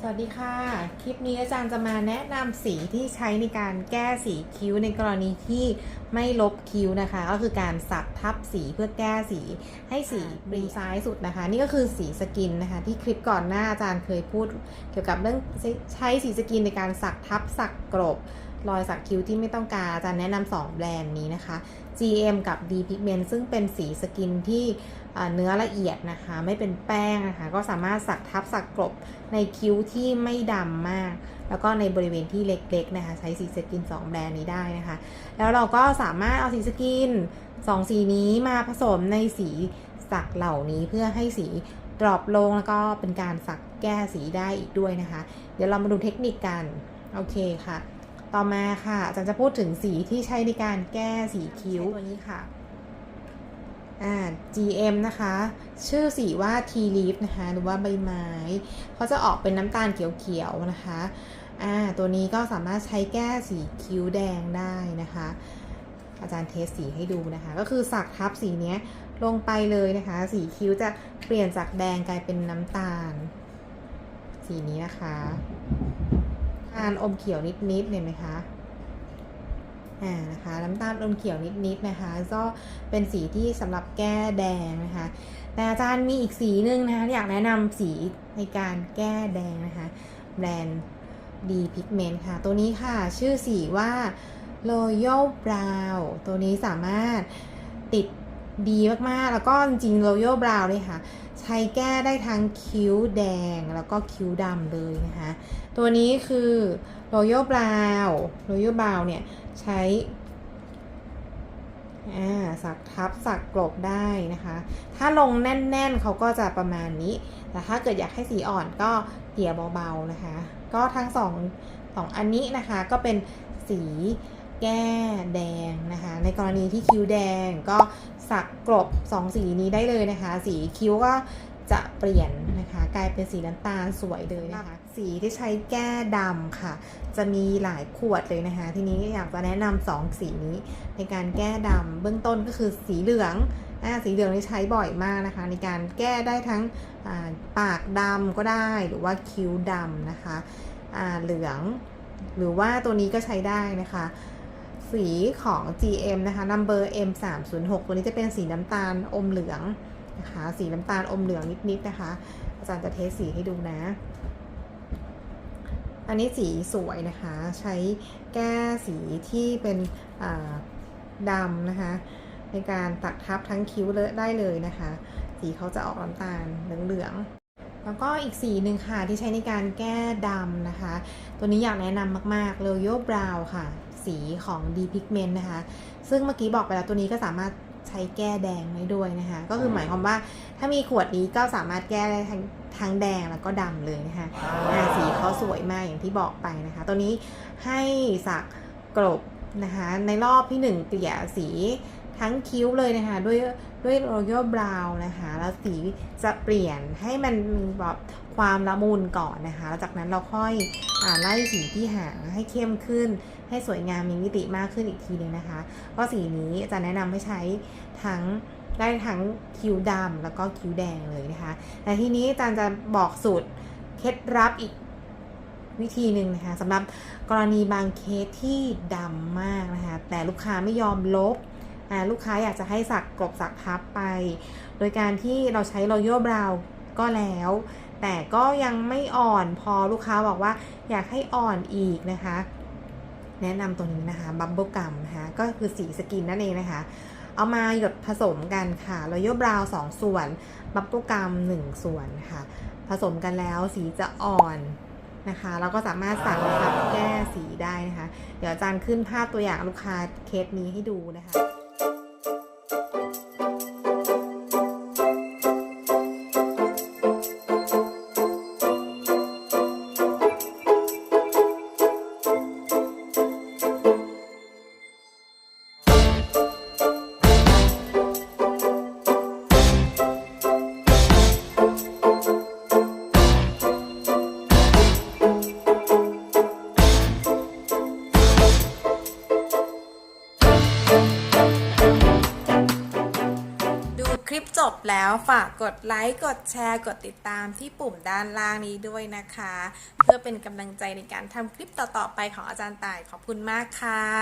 สวัสดีค่ะ คลิปนี้อาจารย์จะมาแนะนำสีที่ใช้ในการแก้สีคิ้วในกรณีที่ไม่ลบคิ้วนะคะ ก็คือการสักทับสีเพื่อแก้สีให้สีบรีซ้ายสุดนะคะ นี่ก็คือสีสกินนะคะ ที่คลิปก่อนหน้าอาจารย์เคยพูด เกี่ยวกับเรื่องใช้สีสกินในการสักทับสักกรบ รอยสักคิ้วที่ไม่ต้องการอาจารย์แนะนำสองแบรนด์นี้นะคะ GM กับ D Pigment ซึ่งเป็นสีสกินที่เนื้อละเอียดนะคะ ไม่เป็นแป้งนะคะ ก็สามารถสักทับสักกลบในคิ้วที่ไม่ดำมาก แล้วก็ในบริเวณที่เล็กๆนะคะ ใช้สีสกิน 2 แบรนด์นี้ได้นะคะ แล้วเราก็สามารถเอาสีสกิน 2 สีนี้มาผสมในสีสักเหล่านี้เพื่อให้สีดรอปลงแล้วก็เป็นการสักแก้สีได้อีกด้วยนะคะ เดี๋ยวเรามาดูเทคนิคกัน โอเคค่ะ ต่อมาค่ะอาจารย์จะพูดถึงสีที่ใช้ในการแก้สีคิ้วตัวนี้ค่ะอ่า GM นะคะ ชื่อสีว่า Tea Leaf นะคะ หรือว่าใบไม้เขาจะออกเป็นน้ำตาลเขียวๆนะคะอ่าตัวนี้ก็สามารถใช้แก้สีคิ้วแดงได้นะคะ อาจารย์เทสสีให้ดูนะคะ ก็คือสักทับสีเนี้ยลงไปเลยนะคะ สีคิ้วจะเปลี่ยนจากแดงกลายเป็นน้ำตาล สีนี้นะคะ ตาลอมเขียวนิดๆเห็นไหมคะอ่านะคะน้ำตาลอมเขียวนิดๆนะคะก็เป็นสีที่สำหรับแก้แดงนะคะแต่อาจารย์มีอีกสีหนึ่งนะคะอยากแนะนำสีในการแก้แดงนะคะแบรนด์ D Pigment ค่ะ ตัวนี้ค่ะชื่อสีว่า Royal Brown ตัวนี้สามารถติด ดีมากๆ แล้วก็จริงๆ Royal Brown เลยค่ะ ใช้แก้ได้ทั้งคิ้วแดงแล้วก็คิ้วดำเลยนะคะ ตัวนี้คือ Royal Brown Royal Brown เนี่ย ใช้สักทับสักกลบได้นะคะ ถ้าลงแน่นๆเขาก็จะประมาณนี้ แต่ถ้าเกิดอยากให้สีอ่อนก็เกี่ยเบาๆนะคะ ก็ทั้งสองสองอันนี้นะคะก็เป็นสี แก้แดงนะคะ ในกรณีที่คิ้วแดงก็สักกลบสองสีนี้ได้เลยนะคะ สีคิ้วก็จะเปลี่ยนนะคะ กลายเป็นสีน้ำตาลสวยเลยนะคะ สีที่ใช้แก้ดำค่ะ จะมีหลายขวดเลยนะคะ ทีนี้อยากจะแนะนำสองสีนี้ในการแก้ดำเบื้องต้นก็คือสีเหลืองอ่าสีเหลืองนี่ใช้บ่อยมากนะคะ ในการแก้ได้ทั้งาปากดำก็ได้หรือว่าคิ้วดำนะคะอ่าเหลือง หรือว่าตัวนี้ก็ใช้ได้นะคะ สีของ GM นะคะ number M 3 0 6ตัวนี้จะเป็นสีน้ำตาลอมเหลืองนะคะ สีน้ำตาลอมเหลืองนิดๆนะคะ อาจารย์จะเทสสีให้ดูนะ อันนี้สีสวยนะคะ ใช้แก้สีที่เป็นดำนะคะ ในการตักทับทั้งคิ้วเลยได้เลยนะคะ สีเขาจะออกน้ำตาลเหลืองๆแล้วก็อีกสีหนึ่งค่ะที่ใช้ในการแก้ดำนะคะ ตัวนี้อยากแนะนำมากๆ Royal Brown ค่ะ สีของ D Pigment นะคะ ซึ่งเมื่อกี้บอกไปแล้วตัวนี้ก็สามารถใช้แก้แดงได้ด้วยนะคะ ก็คือหมายความว่าถ้ามีขวดนี้ก็สามารถแก้ได้ทั้งทั้งแดงแล้วก็ดำเลยนะคะสีเขาสวยมากอย่างที่บอกไปนะคะ ตัวนี้ให้สักกลบนะคะ ในรอบที่หนึ่งเกลี่ยสีทั้งคิ้วเลยนะคะ ด้วยด้วย Royal Brown นะคะ แล้วสีจะเปลี่ยนให้มันแบบ ความละมุนก่อนนะคะ แล้วจากนั้นเราค่อยอไล่สีที่หางให้เข้มขึ้น ให้สวยงามมีมิติมากขึ้นอีกทีหนึงนะคะ ก็สีนี้จะแนะนำให้ใช้ทั้งได้ทั้งคิ้วดำแล้วก็คิ้วแดงเลยนะคะ แต่ทีนี้อาจารย์จะบอกสูตรเคล็ดลับอีกวิธีหนึ่งนะคะสำหรับกรณีบางเคสที่ดำมากนะคะ แต่ลูกค้าไม่ยอมลบลูกค้าอยากจะให้สักกลบสักทับไป โดยการที่เราใช้ Royal Brown ก็แล้ว แต่ก็ยังไม่อ่อนพอลูกค้าบอกว่าอยากให้อ่อนอีกนะคะ แนะนำตัวนี้นะคะบับเบิลกัมนะคะก็คือสีสกินนั่นเองนะคะ เอามาหยดผสมกันค่ะรอยัลบราวสองส่วนบับเบิลกัมหนึ่งส่วนค่ะ ผสมกันแล้วสีจะอ่อนนะคะแล้วก็สามารถสั่งทับแก้สีได้นะคะ เดี๋ยวอาจารย์ขึ้นภาพตัวอย่างลูกค้าเคสนี้ให้ดูนะคะ บแล้วฝากกดไลค์กดแชร์ กดติดตามที่ปุ่มด้านล่างนี้ด้วยนะคะ เพื่อเป็นกำลังใจในการทำคลิปต่อๆไปของอาจารย์ต่ายขอบคุณมากค่ะ